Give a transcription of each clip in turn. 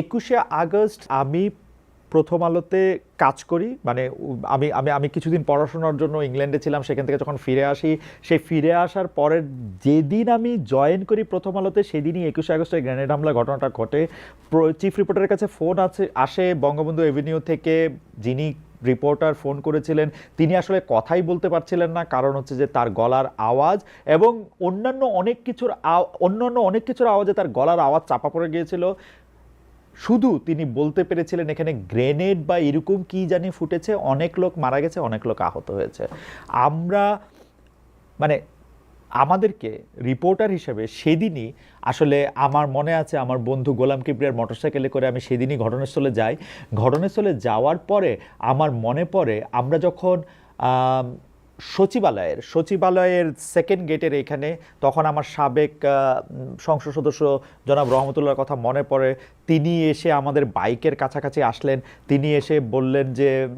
একুশে আগস্ট আমি প্রথম আলোতে কাজ করি মানে আমি আমি আমি কিছুদিন পড়াশোনার জন্য ইংল্যান্ডে ছিলাম, সেখান থেকে যখন ফিরে আসি সেই ফিরে আসার পরের যেদিন আমি জয়েন করি প্রথম আলোতে, সেদিনই একুশে আগস্টের গ্রেনেড হামলা ঘটনাটা ঘটে। চিফ রিপোর্টারের কাছে ফোন আছে, আসে বঙ্গবন্ধু এভিনিউ থেকে, যিনি রিপোর্টার ফোন করেছিলেন, তিনি আসলে কথাই বলতে পারছিলেন না, কারণ হচ্ছে যে তার গলার আওয়াজ এবং অন্যান্য অনেক কিছুর অন্যান্য অনেক কিছুর আওয়াজে তার গলার আওয়াজ চাপা পড়ে গিয়েছিল। শুধু তিনি বলতে পেরেছিলেন এখানে গ্রেনেড বা এরকম কি জানি ফুটেছে, অনেক লোক মারা গেছে, অনেক লোক আহত হয়েছে। আমরা মানে আমাদেরকে রিপোর্টার হিসেবে সেদিনই আসলে আমার মনে আছে, আমার বন্ধু গোলাম কিবরিয়ার মোটরসাইকেলে করে আমি সেদিনই ঘটনাস্থলে যাই। ঘটনাস্থলে যাওয়ার পরে আমার মনে পড়ে, আমরা যখন সচিবালয়ের সচিবালয়ের সেকেন্ড গেটের এখানে তখন আমার সাবেক সংসদ সদস্য জনাব রহমতুল্লার কথা মনে পড়ে। তিনি এসে আমাদের বাইকের কাছাকাছি আসলেন। তিনি এসে বললেন যে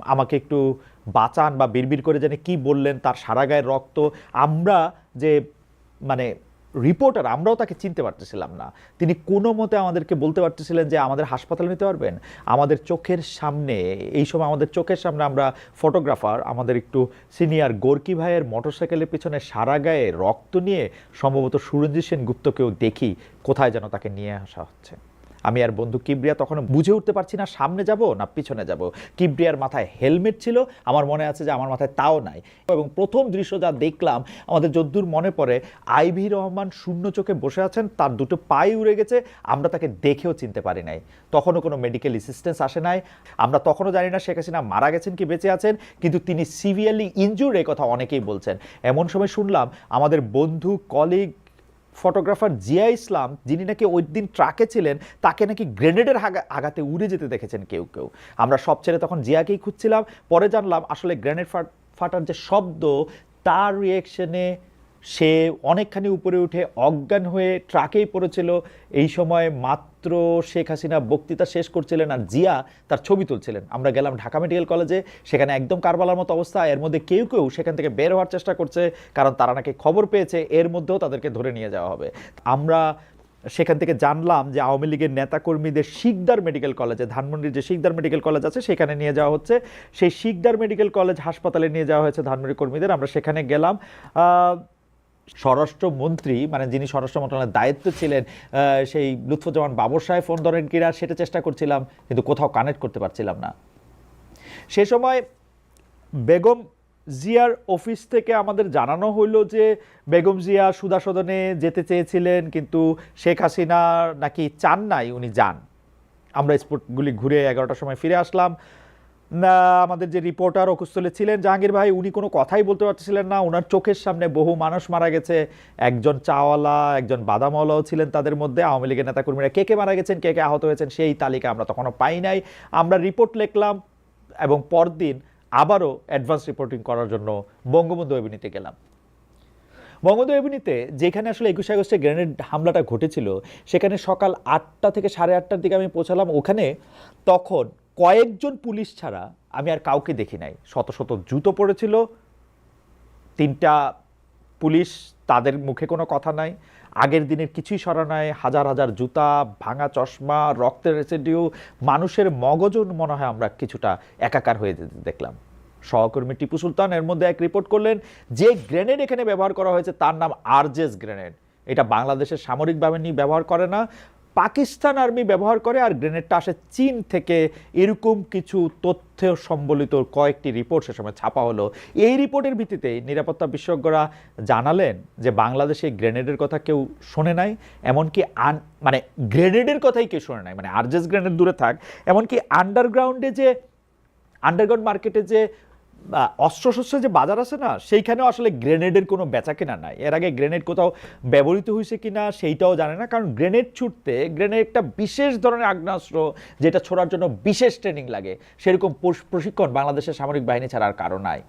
আমাকে একটু বাঁচান বা বিড়বিড় করে যেন কি বললেন, তার সারা গায়ের রক্ত। আমরা যে মানে রিপোর্টার আমরাও তাকে চিনতে পারতেছিলাম না। তিনি কোনো মতে আমাদেরকে বলতে পারতেছিলেন যে আমাদের হাসপাতালে নিতে পারবেন। আমাদের চোখের সামনে, এই সময় আমাদের চোখের সামনে আমরা ফটোগ্রাফার আমাদের একটু সিনিয়র গোর্কি ভাইয়ের মোটরসাইকেলের পিছনে সারা গায়ে রক্ত নিয়ে সম্ভবত সুরঞ্জিত সেন গুপ্তকেও দেখি, কোথায় যেন তাকে নিয়ে আসা হচ্ছে। আমি আর বন্ধু কিবরিয়া তখন বুঝে উঠতে পারছি না সামনে যাব না পিছনে যাব। কিবরিয়ার মাথায় হেলমেট ছিল, আমার মনে আছে যে আমার মাথায় তাও নাই। এবং প্রথম দৃশ্য যা দেখলাম, আমাদের যদ্দূর মনে পড়ে, আইভি রহমান শূন্য চোখে বসে আছেন, তার দুটো পায়ে উড়ে গেছে, আমরা তাকে দেখেও চিনতে পারি নাই। তখনও কোনো মেডিকেল অ্যাসিস্ট্যান্স আসে নাই। আমরা তখনও জানি না শেখ হাসিনা মারা গেছেন কি বেঁচে আছেন, কিন্তু তিনি সিভিয়ারলি ইনজুর এ কথা অনেকেই বলছেন। এমন সময় শুনলাম, আমাদের বন্ধু কলিগ ফটোগ্রাফার জিয়া ইসলাম, যিনি নাকি ওই দিন ট্রাকে ছিলেন, তাকে নাকি গ্রেনেডের আঘাতে উড়ে যেতে দেখেছেন কেউ কেউ। আমরা সব ছেড়ে তখন জিয়াকেই খুঁজছিলাম, পরে জানলাম আসলে গ্রেনেড ফাট- ফাটার যে শব্দ, তার রিয়েকশনে সে অনেকখানি উপরে উঠে অজ্ঞান হয়ে ট্রাকেই পড়েছিল। এই সময় মাত্র শেখ হাসিনা বক্তৃতা শেষ করছিলেন আর জিয়া তার ছবি তুলছিলেন। আমরা গেলাম ঢাকা মেডিকেল কলেজে, সেখানে একদম কারবালার মতো অবস্থা। এর মধ্যে কেউ কেউ সেখান থেকে বের হওয়ার চেষ্টা করছে, কারণ তারা নাকি খবর পেয়েছে, এর মধ্যেও তাদেরকে ধরে নিয়ে যাওয়া হবে। আমরা সেখান থেকে জানলাম যে আওয়ামী লীগের নেতাকর্মীদের শিকদার মেডিকেল কলেজে, ধানমন্ডির যে শিকদার মেডিকেল কলেজ আছে, সেখানে নিয়ে যাওয়া হচ্ছে। সেই শিকদার মেডিকেল কলেজ হাসপাতালে নিয়ে যাওয়া হয়েছে ধানমন্ডি কর্মীদের। আমরা সেখানে গেলাম। স্বরাষ্ট্রমন্ত্রী মানে যিনি স্বরাষ্ট্র মন্ত্রণালয়ের দায়িত্ব ছিলেন সেই লুৎফুজ্জামান বাবর সাহেব ফোন ধরেন কিনা সেটা চেষ্টা করছিলাম, কিন্তু কোথাও কানেক্ট করতে পারছিলাম না। সে সময় বেগম জিয়ার অফিস থেকে আমাদের জানানো হইল যে বেগম জিয়া সুদা সদনে যেতে চেয়েছিলেন, কিন্তু শেখ হাসিনা নাকি চান নাই, উনি যান। আমরা স্পোর্টগুলি ঘুরে এগারোটার সময় ফিরে আসলাম। আমাদের যে রিপোর্টার অকুস্থলে ছিলেন জাহাঙ্গীর ভাই, উনি কোনো কথাই বলতে পারছিলেন না। ওনার চোখের সামনে বহু মানুষ মারা গেছে। একজন চাওয়ালা, একজন বাদামওয়ালাও ছিলেন তাদের মধ্যে। আওয়ামী লীগের নেতাকর্মীরা কে কে মারা গেছেন, কে কে আহত হয়েছেন, সেই তালিকা আমরা তখনও পাই নাই। আমরা রিপোর্ট লিখলাম এবং পরদিন আবারও অ্যাডভান্স রিপোর্টিং করার জন্য বঙ্গবন্ধু এভিনিতে গেলাম। বঙ্গবন্ধু এভিনিতে যেখানে আসলে একুশে আগস্টে গ্রেনেড হামলাটা ঘটেছিল, সেখানে সকাল আটটা থেকে সাড়ে আটটার দিকে আমি পৌঁছালাম। ওখানে তখন কয়েকজন পুলিশ ছাড়া আমি আর কাউকে দেখি নাই। শত শত জুতো পড়েছিল। তিনটা পুলিশ তাদের মুখে কোনো কথা নাই। আগের দিনের কিছুই সরা নাই। হাজার হাজার জুতা, ভাঙা চশমা, রক্তের রেসিডিউ, মানুষের মগজন মনে হয় আমরা কিছুটা একাকার হয়ে যেতে দেখলাম। সহকর্মী টিপু সুলতান এর মধ্যে এক রিপোর্ট করলেন, যে গ্রেনেড এখানে ব্যবহার করা হয়েছে তার নাম আরজেস গ্রেনেড। এটা বাংলাদেশের সামরিক বাহিনী ব্যবহার করে না। পাকিস্তান আর্মি ব্যবহার করে আর গ্রেনেডটা আসে চীন থেকে। এরকম কিছু তথ্য সম্বলিত কয়েকটি রিপোর্ট সে সময় ছাপা হলো। এই রিপোর্টের ভিত্তিতে নিরাপত্তা বিশেষজ্ঞরা জানালেন যে, বাংলাদেশে গ্রেনেডের কথা কেউ শোনে নাই, এমনকি আন মানে গ্রেনেডের কথাই কেউ শোনে নাই। মানে আরজেস গ্রেনেড দূরে থাক, এমনকি আন্ডারগ্রাউন্ডে যে আন্ডারগ্রাউন্ড মার্কেটে যে অস্ত্রশস্ত্র যে বাজার আছে না, সেইখানেও আসলে গ্রেনেডের কোনো বেচা কেনা নাই। এর আগে গ্রেনেড কোথাও ব্যবহৃত হয়েছে কিনা সেইটাও জানে না, কারণ গ্রেনেড ছুটতে গ্রেনেড একটা বিশেষ ধরনের আগ্নেয়াস্ত্র যেটা ছোড়ার জন্য বিশেষ ট্রেনিং লাগে। সেরকম প্রশ- প্রশিক্ষণ বাংলাদেশের সামরিক বাহিনী ছাড়া আর কারও নাই।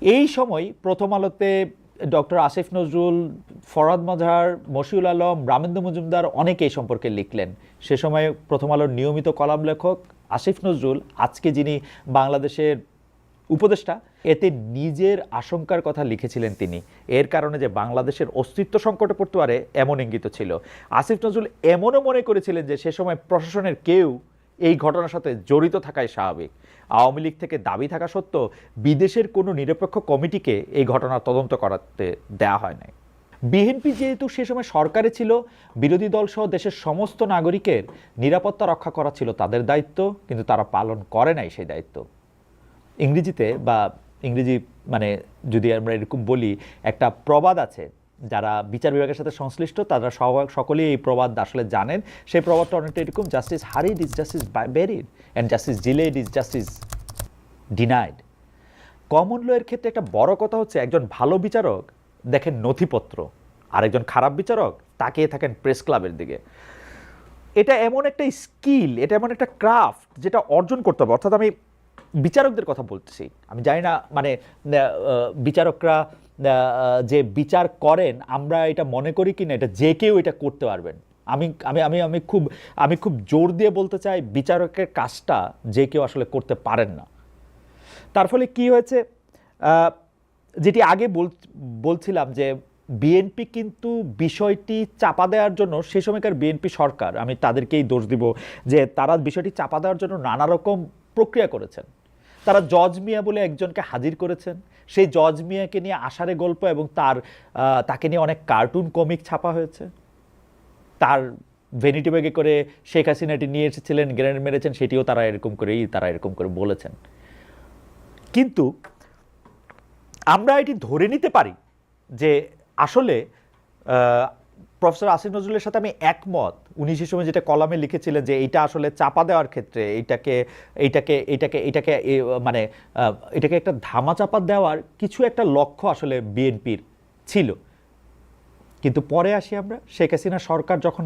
এই সময় প্রথম আলোতে ডক্টর আসিফ নজরুল, ফরাদ মাঝার, মশিউল আলম, রামেন্দ্র মজুমদার অনেকে এই সম্পর্কে লিখলেন। সে সময় প্রথম আলোর নিয়মিত কলাম লেখক আসিফ নজরুল, আজকে যিনি বাংলাদেশের উপদেষ্টা, এতে নিজের আশঙ্কার কথা লিখেছিলেন তিনি। এর কারণে যে বাংলাদেশের অস্তিত্ব সংকটে পড়তে পারে, এমন ইঙ্গিত ছিল। আসিফ নজরুল এমনও মনে করেছিলেন যে সে সময় প্রশাসনের কেউ এই ঘটনার সাথে জড়িত থাকাই স্বাভাবিক। আওয়ামী লীগ থেকে দাবি থাকা সত্ত্বেও বিদেশের কোনো নিরপেক্ষ কমিটিকে এই ঘটনার তদন্ত করাতে দেয়া হয় নাই। বিএনপি যেহেতু সে সময় সরকারে ছিল, বিরোধী দল সহ দেশের সমস্ত নাগরিকের নিরাপত্তা রক্ষা করা ছিল তাদের দায়িত্ব, কিন্তু তারা পালন করে নাই সেই দায়িত্ব। ইংরেজিতে বা ইংরেজি মানে যদি আমরা এরকম বলি, একটা প্রবাদ আছে। যারা বিচার বিভাগের সাথে সংশ্লিষ্ট, তারা সকলেই এই প্রবাদ আসলে জানেন। সেই প্রবাদটা অনেকটা এরকম justice hurried is justice buried and justice delayed is justice denied common law এর ক্ষেত্রে একটা বড় কথা হচ্ছে, একজন ভালো বিচারক দেখেন নথিপত্র আর একজন খারাপ বিচারক তাকিয়ে থাকেন প্রেস ক্লাবের দিকে। এটা এমন একটা স্কিল এটা এমন একটা ক্রাফট যেটা অর্জন করতে হবে। অর্থাৎ আমি বিচারকদের কথা বলতেছি। আমি জানি না মানে বিচারকরা যে বিচার করেন, আমরা এটা মনে করি কি না এটা যে কেউ এটা করতে পারবেন। আমি আমি আমি আমি খুব আমি খুব জোর দিয়ে বলতে চাই, বিচারকের কাজটা যে কেউ আসলে করতে পারেন না। তার ফলে কি হয়েছে? যেটি আগে বল- বলছিলাম যে, বিএনপি কিন্তু বিষয়টি চাপা দেওয়ার জন্য, সে সময়কার বিএনপি সরকার, আমি তাদেরকেই দোষ দিব যে, তারা বিষয়টি চাপা দেওয়ার জন্য নানা রকম প্রক্রিয়া করেছেন। তারা জজ মিয়া বলে একজনকে হাজির করেছেন। সেই জজ মিয়াকে নিয়ে আষাঢ়ে গল্প এবং তার তাকে নিয়ে অনেক কার্টুন কমিক ছাপা হয়েছে। তার ভেনিটি ব্যাগে করে শেখ হাসিনাটি নিয়ে এসেছিলেন, গ্রেনেড মেরেছেন, সেটিও তারা এরকম করেই, তারা এরকম করে বলেছেন। কিন্তু আমরা এটি ধরে নিতে পারি যে আসলে প্রফেসর আসিফ নজরুলের সাথে আমি একমত। উনি সে সময় যেটা কলামে লিখেছিলেন যে এটা আসলে চাপা দেওয়ার ক্ষেত্রে এটাকে এটাকে এটাকে এটাকে মানে এটাকে একটা ধামা চাপা দেওয়ার কিছু একটা লক্ষ্য আসলে বিএনপির ছিল। কিন্তু পরে আসি আমরা, শেখ হাসিনা সরকার যখন